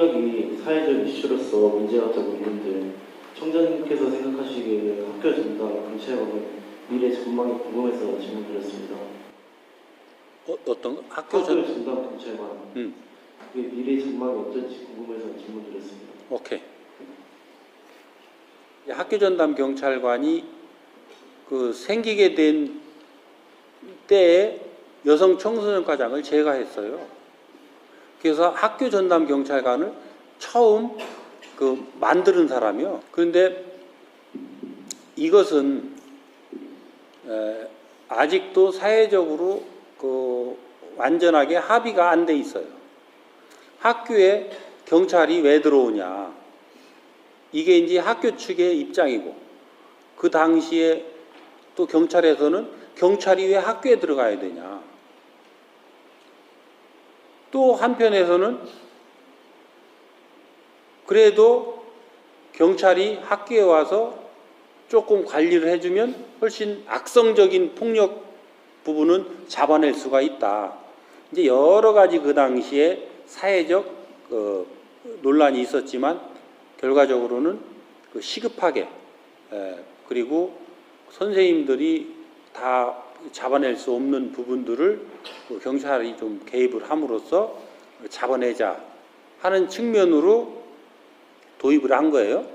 폭력이 사회적 이슈로서 문제가 되고 있는데 청장님께서 생각하시기에 학교 전담 경찰관의 미래 전망이 궁금해서 질문드렸습니다. 어, 어떤 거? 학교 학교 전 전담 경찰관 음. 그게 미래 전망이 어떨지 궁금해서 질문드렸습니다. 오케이. 이 학교 전담 경찰관이 그 생기게 된 때에 여성 청소년 과장을 제가 했어요. 그래서 학교 전담 경찰관을 처음 그 만드는 사람이요. 그런데 이것은 에, 아직도 사회적으로 그 완전하게 합의가 안 돼 있어요. 학교에 경찰이 왜 들어오냐. 이게 이제 학교 측의 입장이고, 그 당시에 또 경찰에서는 경찰이 왜 학교에 들어가야 되냐. 또 한편에서는 그래도 경찰이 학교에 와서 조금 관리를 해주면 훨씬 악성적인 폭력 부분은 잡아낼 수가 있다. 이제 여러 가지 그 당시에 사회적 그 논란이 있었지만 결과적으로는 그 시급하게 에, 그리고 선생님들이 다 잡아낼 수 없는 부분들을 그 경찰이 좀 개입을 함으로써 잡아내자 하는 측면으로 도입을 한 거예요.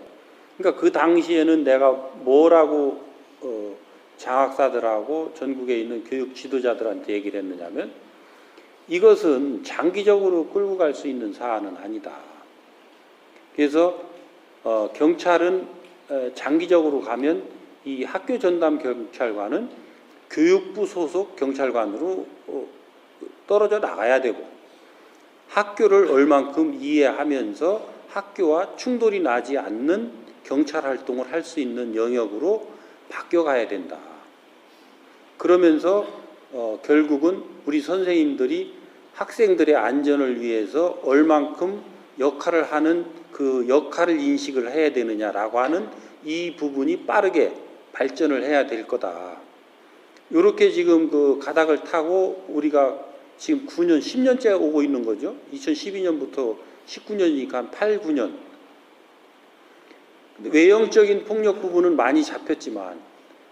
그러니까 그 당시에는 내가 뭐라고 어, 장학사들하고 전국에 있는 교육 지도자들한테 얘기를 했느냐면 이것은 장기적으로 끌고 갈 수 있는 사안은 아니다. 그래서 어, 경찰은 에, 장기적으로 가면 이 학교 전담 경찰관은 교육부 소속 경찰관으로 어, 떨어져 나가야 되고 학교를 얼만큼 이해하면서 학교와 충돌이 나지 않는 경찰 활동을 할 수 있는 영역으로 바뀌어가야 된다. 그러면서 어, 결국은 우리 선생님들이 학생들의 안전을 위해서 얼만큼 역할을 하는 그 역할을 인식을 해야 되느냐라고 하는 이 부분이 빠르게 발전을 해야 될 거다. 이렇게 지금 그 가닥을 타고 우리가 지금 9년, 10년째 오고 있는 거죠. 2012년부터 19년이니까 한 8, 9년. 근데 외형적인 폭력 부분은 많이 잡혔지만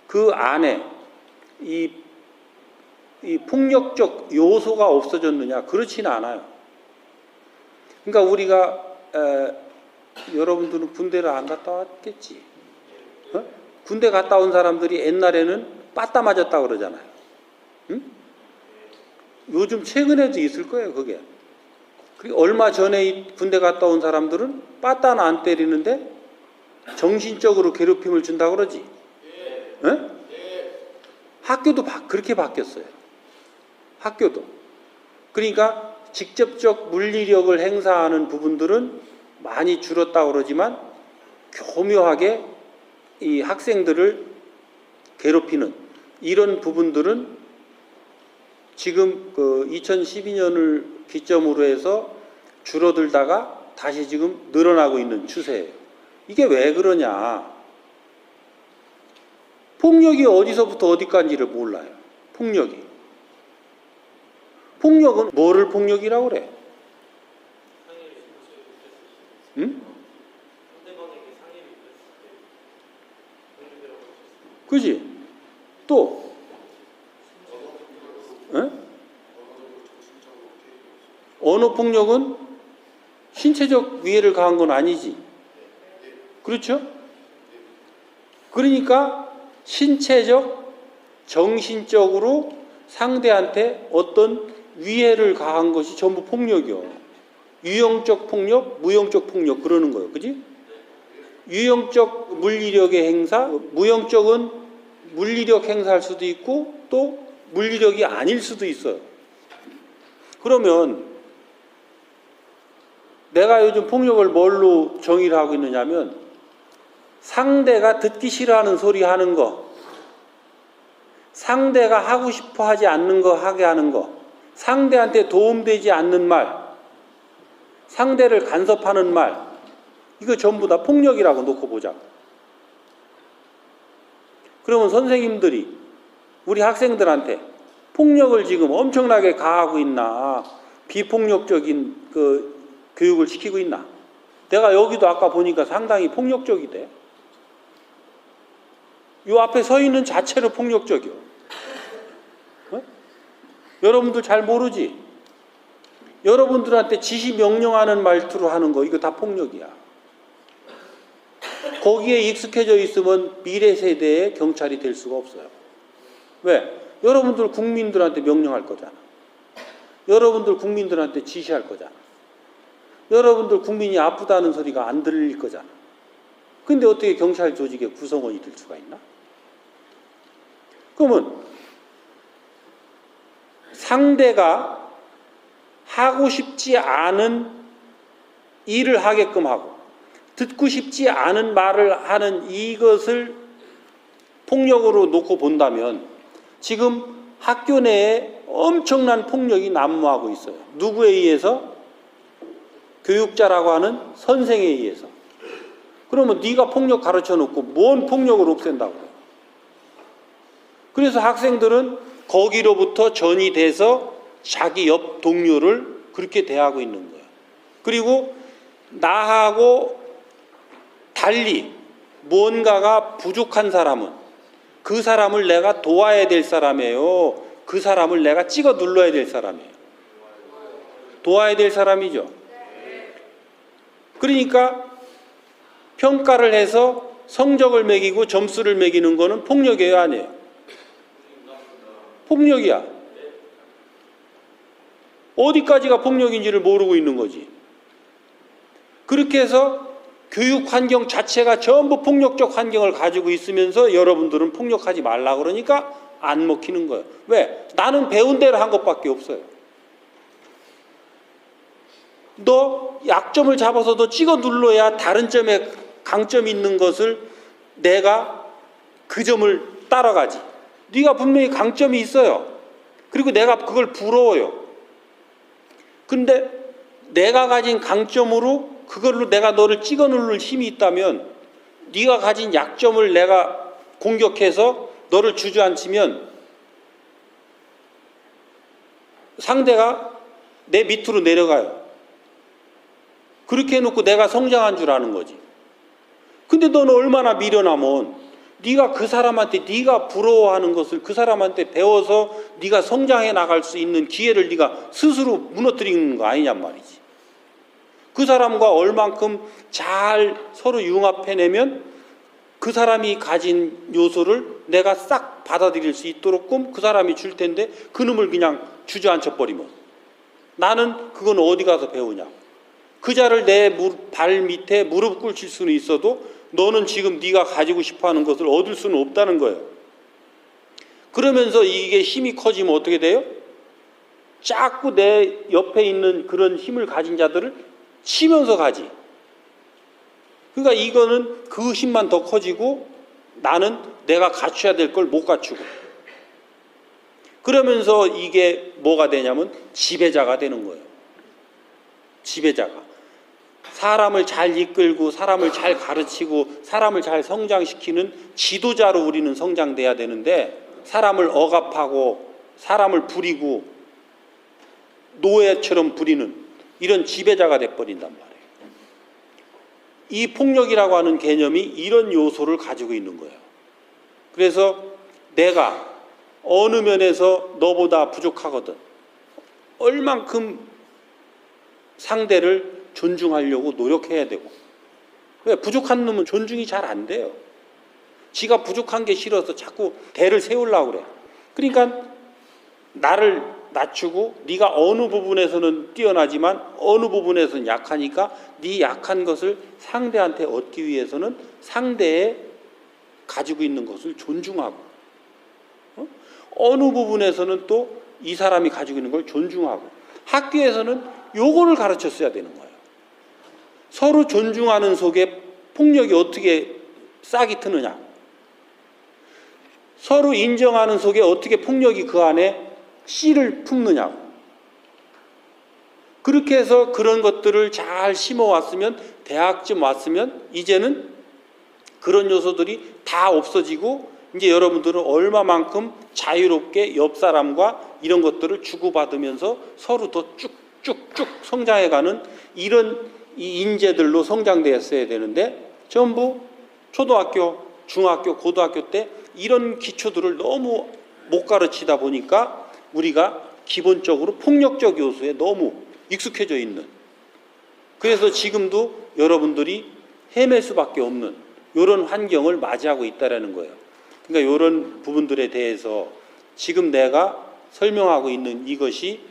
그 안에 이, 이 폭력적 요소가 없어졌느냐? 그렇지는 않아요. 그러니까 우리가 에, 여러분들은 군대를 안 갔다 왔겠지. 어? 군대 갔다 온 사람들이 옛날에는 빠따 맞았다 그러잖아요. 응? 요즘 최근에도 있을 거예요, 그게. 그리고 얼마 전에 이 군대 갔다 온 사람들은 빠따는 안 때리는데 정신적으로 괴롭힘을 준다 그러지. 응? 학교도 바- 그렇게 바뀌었어요. 학교도. 그러니까 직접적 물리력을 행사하는 부분들은 많이 줄었다 그러지만 교묘하게 이 학생들을 괴롭히는 이런 부분들은 지금 그 2012년을 기점으로 해서 줄어들다가 다시 지금 늘어나고 있는 추세예요. 이게 왜 그러냐? 폭력이 어디서부터 어디까지를 몰라요. 폭력이. 폭력은 뭐를 폭력이라고 그래? 응? 그지? 또? 에? 언어 폭력은 신체적 위해를 가한 건 아니지. 그렇죠? 그러니까 신체적, 정신적으로 상대한테 어떤 위해를 가한 것이 전부 폭력이요. 유형적 폭력, 무형적 폭력 그러는 거예요. 그지? 유형적 물리력의 행사, 무형적은 물리력 행사할 수도 있고 또 물리력이 아닐 수도 있어요. 그러면 내가 요즘 폭력을 뭘로 정의를 하고 있느냐면 상대가 듣기 싫어하는 소리 하는 거, 상대가 하고 싶어 하지 않는 거 하게 하는 거, 상대한테 도움되지 않는 말, 상대를 간섭하는 말, 이거 전부 다 폭력이라고 놓고 보자. 그러면 선생님들이 우리 학생들한테 폭력을 지금 엄청나게 가하고 있나, 비폭력적인 그 교육을 시키고 있나? 내가 여기도 아까 보니까 상당히 폭력적이대. 요 앞에 서 있는 자체로 폭력적이요. 어? 여러분들 잘 모르지? 여러분들한테 지시 명령하는 말투로 하는 거 이거 다 폭력이야. 거기에 익숙해져 있으면 미래 세대의 경찰이 될 수가 없어요. 왜? 여러분들 국민들한테 명령할 거잖아. 여러분들 국민들한테 지시할 거잖아. 여러분들 국민이 아프다는 소리가 안 들릴 거잖아. 근데 어떻게 경찰 조직의 구성원이 될 수가 있나? 그러면 상대가 하고 싶지 않은 일을 하게끔 하고 듣고 싶지 않은 말을 하는 이것을 폭력으로 놓고 본다면 지금 학교 내에 엄청난 폭력이 난무하고 있어요. 누구에 의해서? 교육자라고 하는 선생에 의해서. 그러면 네가 폭력 가르쳐 놓고 뭔 폭력을 없앤다고 그래요. 그래서 학생들은 거기로부터 전이 돼서 자기 옆 동료를 그렇게 대하고 있는 거예요. 그리고 나하고 달리 뭔가가 부족한 사람은 그 사람을 내가 도와야 될 사람이에요. 그 사람을 내가 찍어 눌러야 될 사람이에요. 도와야 될 사람이죠. 그러니까 평가를 해서 성적을 매기고 점수를 매기는 거는 폭력이에요, 아니에요? 폭력이야. 어디까지가 폭력인지를 모르고 있는 거지. 그렇게 해서 교육 환경 자체가 전부 폭력적 환경을 가지고 있으면서 여러분들은 폭력하지 말라 그러니까 안 먹히는 거예요. 왜? 나는 배운 대로 한 것밖에 없어요. 너 약점을 잡아서 너 찍어 눌러야 다른 점에 강점이 있는 것을 내가 그 점을 따라가지. 네가 분명히 강점이 있어요. 그리고 내가 그걸 부러워요. 근데 내가 가진 강점으로 그걸로 내가 너를 찍어 누를 힘이 있다면 네가 가진 약점을 내가 공격해서 너를 주저앉히면 상대가 내 밑으로 내려가요. 그렇게 해놓고 내가 성장한 줄 아는 거지. 근데 너는 얼마나 미련하면 네가 그 사람한테 네가 부러워하는 것을 그 사람한테 배워서 네가 성장해 나갈 수 있는 기회를 네가 스스로 무너뜨리는 거 아니냔 말이지. 그 사람과 얼만큼 잘 서로 융합해내면 그 사람이 가진 요소를 내가 싹 받아들일 수 있도록끔 그 사람이 줄 텐데 그놈을 그냥 주저앉혀 버리면 나는 그건 어디 가서 배우냐. 그 자를 내 발 밑에 무릎 꿇칠 수는 있어도 너는 지금 네가 가지고 싶어하는 것을 얻을 수는 없다는 거예요. 그러면서 이게 힘이 커지면 어떻게 돼요? 자꾸 내 옆에 있는 그런 힘을 가진 자들을 치면서 가지. 그러니까 이거는 그 힘만 더 커지고 나는 내가 갖춰야 될 걸 못 갖추고. 그러면서 이게 뭐가 되냐면 지배자가 되는 거예요. 지배자가. 사람을 잘 이끌고 사람을 잘 가르치고 사람을 잘 성장시키는 지도자로 우리는 성장돼야 되는데 사람을 억압하고 사람을 부리고 노예처럼 부리는 이런 지배자가 돼버린단 말이에요. 이 폭력이라고 하는 개념이 이런 요소를 가지고 있는 거예요. 그래서 내가 어느 면에서 너보다 부족하거든. 얼만큼 상대를 존중하려고 노력해야 되고. 왜? 부족한 놈은 존중이 잘 안 돼요. 지가 부족한 게 싫어서 자꾸 대를 세우려고 그래. 그러니까 나를 낮추고 네가 어느 부분에서는 뛰어나지만 어느 부분에서는 약하니까 네 약한 것을 상대한테 얻기 위해서는 상대의 가지고 있는 것을 존중하고 어? 어느 부분에서는 또 이 사람이 가지고 있는 걸 존중하고 학교에서는 요거를 가르쳤어야 되는 거예요. 서로 존중하는 속에 폭력이 어떻게 싹이 트느냐. 서로 인정하는 속에 어떻게 폭력이 그 안에 씨를 품느냐고. 그렇게 해서 그런 것들을 잘 심어왔으면 대학쯤 왔으면 이제는 그런 요소들이 다 없어지고 이제 여러분들은 얼마만큼 자유롭게 옆 사람과 이런 것들을 주고받으면서 서로 더 쭉 쭉쭉쭉 성장해가는 이런 이 인재들로 성장되었어야 되는데 전부 초등학교, 중학교, 고등학교 때 이런 기초들을 너무 못 가르치다 보니까 우리가 기본적으로 폭력적 요소에 너무 익숙해져 있는 그래서 지금도 여러분들이 헤맬 수밖에 없는 이런 환경을 맞이하고 있다라는 거예요. 그러니까 이런 부분들에 대해서 지금 내가 설명하고 있는 이것이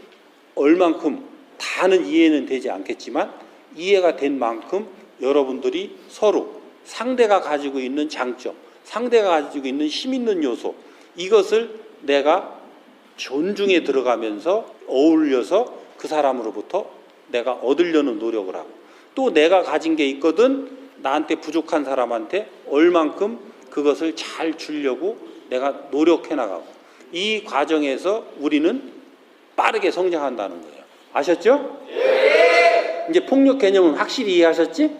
얼만큼 다는 이해는 되지 않겠지만 이해가 된 만큼 여러분들이 서로 상대가 가지고 있는 장점, 상대가 가지고 있는 힘 있는 요소 이것을 내가 존중에 들어가면서 어울려서 그 사람으로부터 내가 얻으려는 노력을 하고 또 내가 가진 게 있거든 나한테 부족한 사람한테 얼만큼 그것을 잘 주려고 내가 노력해 나가고 이 과정에서 우리는 빠르게 성장한다는 거예요. 아셨죠? 이제 폭력 개념은 확실히 이해하셨지?